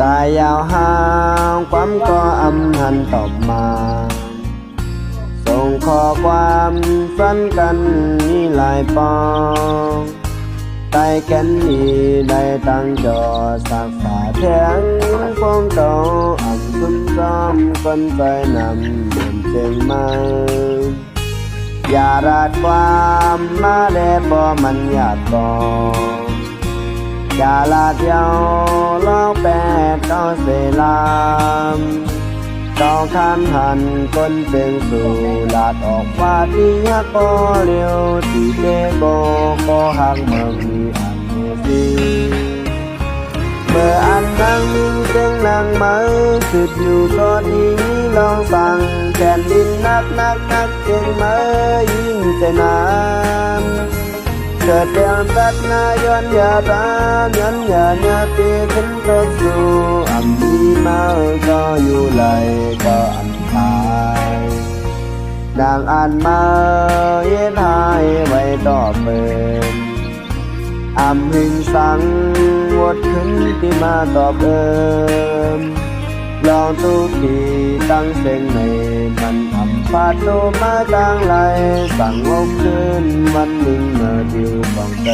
ตายยาวห่างความก็อำหันตอบมา ส่งข้อความฝันกันมีหลายปองใต้แกันนี้ได้ตั้งจอสักฝาแทงฟองเก่าอ่ำซุ่มซ้อมคนไปนำเดินเชียงใหม่ อย่าราดความมาแลพอมันอยากกองอย่าลาดยวลอกแปดเก้าเสลามเก้าคันหันคนเป็นสู่ลาดออกว่าที่ฮักก็เร็วที่เจโกก็หักเมืองมีอันมีสีเมื่ออันนั่งเสียงนั่งมาสุดอยู่ก็ดีลองสั่ง แผ่นดินนักนักนักเก่งมยิ่งใจนานเกิดเดือนตัดนาย้อนยาตามย้อนยาญาตีขึ้นตกสู่อันดีมาก็อยู่ไหลก็อันตายนางอ่านมาเย็ดหายไว้ต่อเป็นอำหึงสังวดขึ้นที่มาตอบเอิ้นมันทำฟาดโตมาตั้งไหลสั่งลบขึ้นมันนิ่งเมื่อดิวบังเ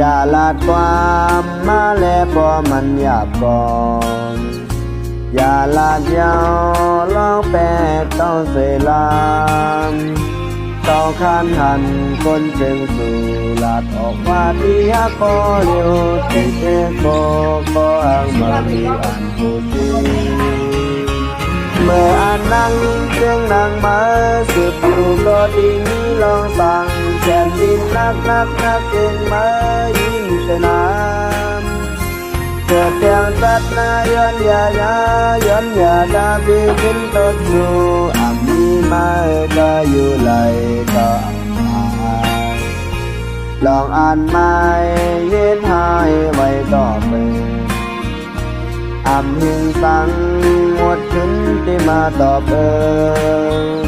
อย่าลาดความมาแลพอมันหยาบก่อนอย่าลาดยาวเล่าแปดต้องเสลามต้องคันหันคนจึงสู่ลาดออกว่าที่ฮักก็เร็วที่เจโกก็อ้างมามีอันผู้จริงเมื่ออ่านนั่งเสียงนั่งมาสืบอยู่ก็ดีนี้ลองฟัง แผ่นดินนักนักนักเก่งมายิ่งสนามเกิดเพียงตัดนาย้อนยาญาย้อนยาดาบีขึ้นต้นอยู่อ่ำมีมาก็อยู่ไหลก็อ่านลองอ่านไม่เย็นหายไว้ต่อไปอำหิงสังหมดขึ้นที่มาตอบเอิงลอ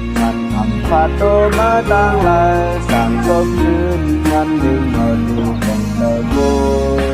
นักเก่งมายิ่งจะนานเ